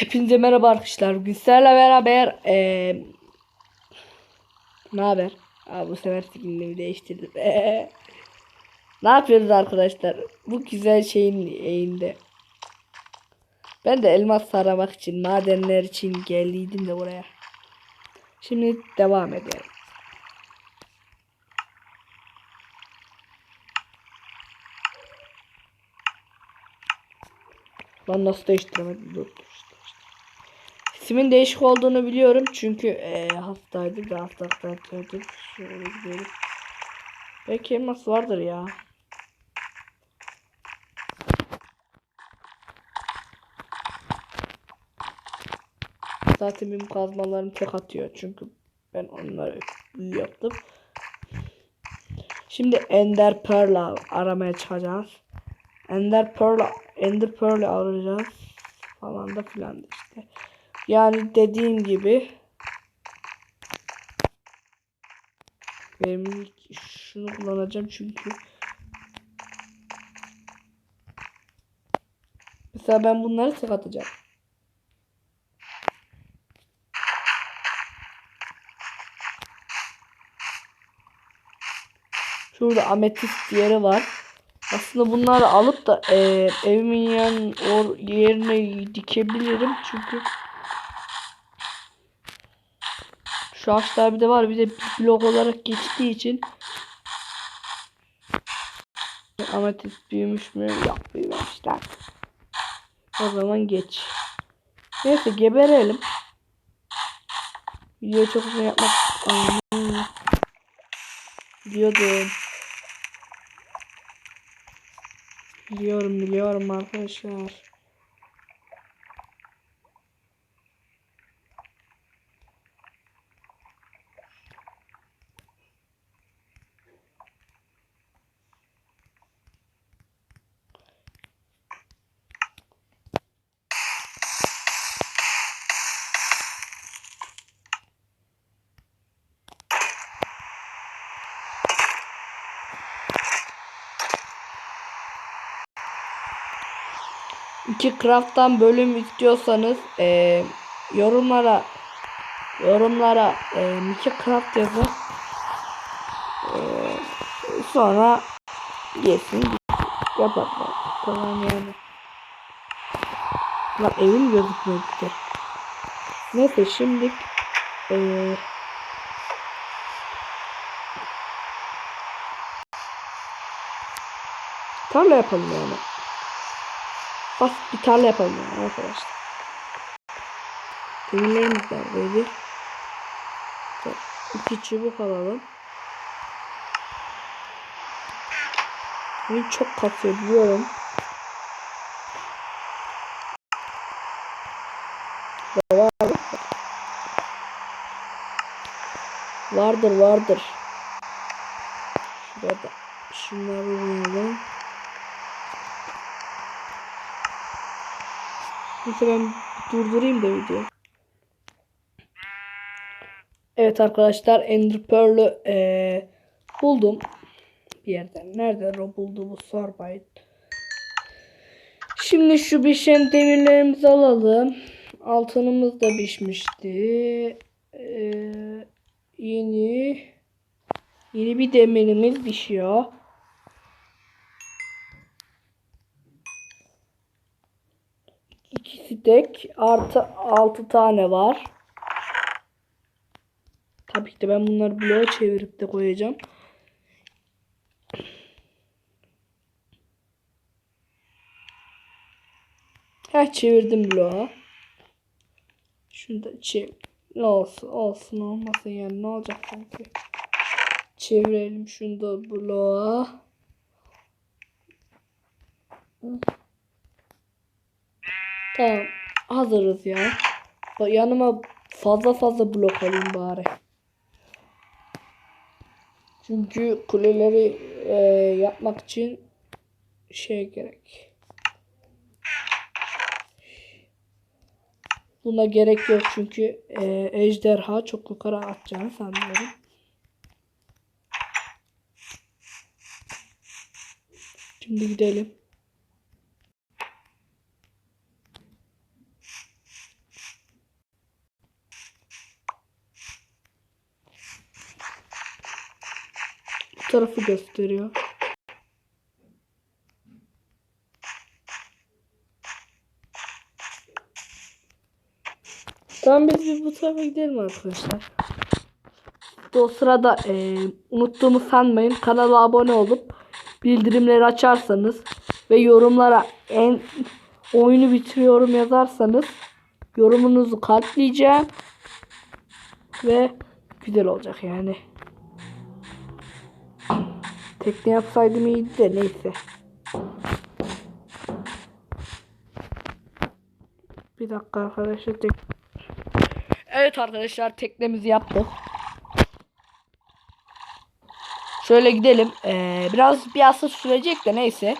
Hepinize merhaba arkadaşlar. Bugün sizlerle beraber eee ne haber? Aa, bu sefer skinimi değiştirdim. ne yapıyoruz arkadaşlar? Bu güzel şeyin eğinde. Ben de elmas aramak için, madenler için geldiydim de buraya. Şimdi devam edelim. Lan nasıl değiştiremedim? Dur, dur, işte. İsmin değişik olduğunu biliyorum çünkü e, hastaydı da hasta hastaydı. Şöyle gidelim. Belki elmas vardır ya. Zaten benim kazmalarım tek atıyor çünkü ben onları büyü yaptım. Şimdi Ender Pearl aramaya çıkacağız. Ender Pearl, Ender Pearl alacağız falan da filan. Yani dediğim gibi benim şunu kullanacağım çünkü mesela ben bunları tek. Şurada ametist yeri var. Aslında bunları alıp da e, evimin yan or yerine dikebilirim çünkü şu ağaçlar bir de var bir de blok olarak geçtiği için ametist büyümüş mü? Yok büyümemişler. O zaman geç. Neyse geberelim. Video çok uzun yapmak diyordum. Biliyorum biliyorum arkadaşlar. İki craft'tan bölüm istiyorsanız e, yorumlara yorumlara e, iki craft yazın. E, sonra yesin yaparlar. Tamam yani. Lan evim gözükmüyor bir de. Neyse şimdi e, tarla yapalım yani. Bas bir tarla yapalım yani arkadaşlar. Demirlerimiz var böyle. İki çubuk alalım. Beni çok kasıyor biliyorum. Var. Vardır vardır. Şurada şunları koyalım. Neyse ben durdurayım da videoyu. Evet arkadaşlar Ender Pearl'ü ee, buldum. Bir yerden. Nerede o buldu bu sormayın. Şimdi şu pişen demirlerimizi alalım. Altınımız da pişmişti. Ee, yeni yeni bir demirimiz pişiyor. İkisi tek artı 6 tane var. Tabii ki de ben bunları bloğa çevirip de koyacağım. Ha çevirdim bloğa. Şunu da çevir. Ne olsun olsun olmasın yani ne olacak sanki. Çevirelim şunu da bloğa. Tamam. Hazırız ya. Yanıma fazla fazla blok alayım bari. Çünkü kuleleri e, yapmak için şey gerek. Buna gerek yok çünkü e, ejderha çok yukarı atacağını sanmıyorum. Şimdi gidelim. Tarafı gösteriyor. Tamam biz bir bu tarafa gidelim arkadaşlar. O sırada e, unuttuğumu sanmayın. Kanala abone olup bildirimleri açarsanız ve yorumlara en oyunu bitiriyorum yazarsanız yorumunuzu kalpleyeceğim ve güzel olacak yani. Tekne yapsaydım iyiydi de neyse. Bir dakika arkadaşlar tek... Evet arkadaşlar teknemizi yaptık. Şöyle gidelim. Ee, biraz bir hafta sürecek de neyse.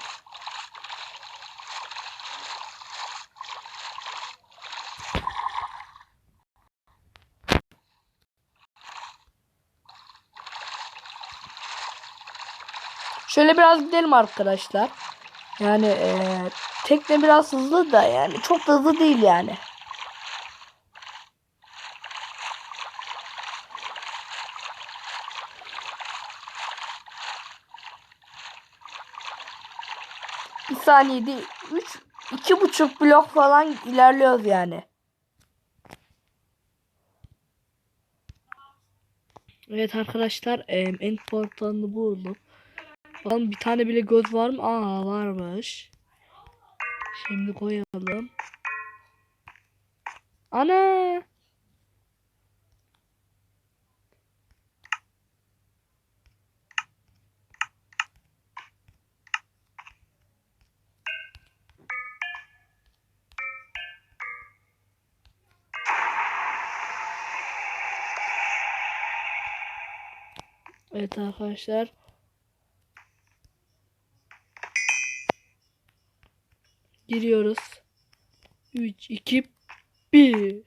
Şöyle biraz gidelim arkadaşlar. Yani ee, tekne biraz hızlı da yani çok da hızlı değil yani. Bir saniyede 3 iki buçuk blok falan ilerliyoruz yani. Evet arkadaşlar em, en importantı buldum. Bakalım bir tane bile göz var mı? Aa varmış. Şimdi koyalım. Ana! Evet arkadaşlar. Giriyoruz. 3, 2, 1.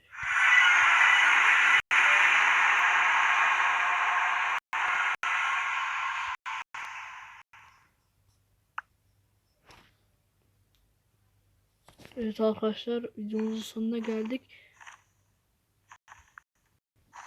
Evet arkadaşlar videomuzun sonuna geldik.